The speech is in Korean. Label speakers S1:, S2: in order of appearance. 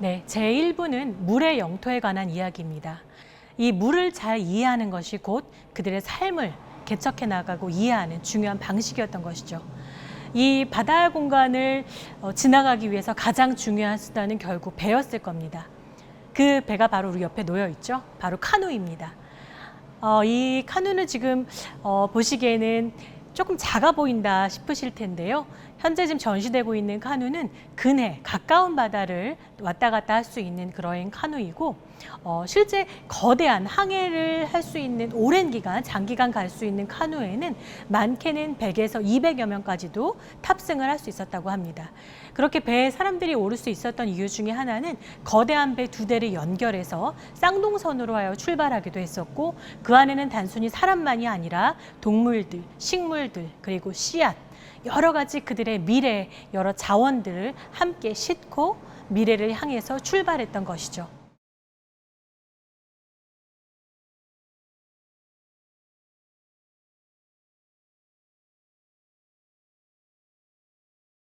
S1: 네, 제1부는 물의 영토에 관한 이야기입니다. 이 물을 잘 이해하는 것이 곧 그들의 삶을 개척해 나가고 이해하는 중요한 방식이었던 것이죠. 이 바다 공간을 어, 지나가기 위해서 가장 중요한 수단은 결국 배였을 겁니다. 그 배가 바로 우리 옆에 놓여 있죠. 바로 카누입니다. 어, 이 카누는 지금 어, 보시기에는 조금 작아 보인다 싶으실 텐데요. 현재 지금 전시되고 있는 카누는 근해 가까운 바다를 왔다 갔다 할 수 있는 그런 카누이고 어, 실제 거대한 항해를 할 수 있는 오랜 기간 장기간 갈 수 있는 카누에는 많게는 100에서 200여 명까지도 탑승을 할 수 있었다고 합니다. 그렇게 배에 사람들이 오를 수 있었던 이유 중에 하나는 거대한 배 두 대를 연결해서 쌍동선으로 하여 출발하기도 했었고 그 안에는 단순히 사람만이 아니라 동물들, 식물 들, 그리고 씨앗 여러 가지 그들의 미래 여러 자원들을 함께 싣고 미래를 향해서 출발했던 것이죠.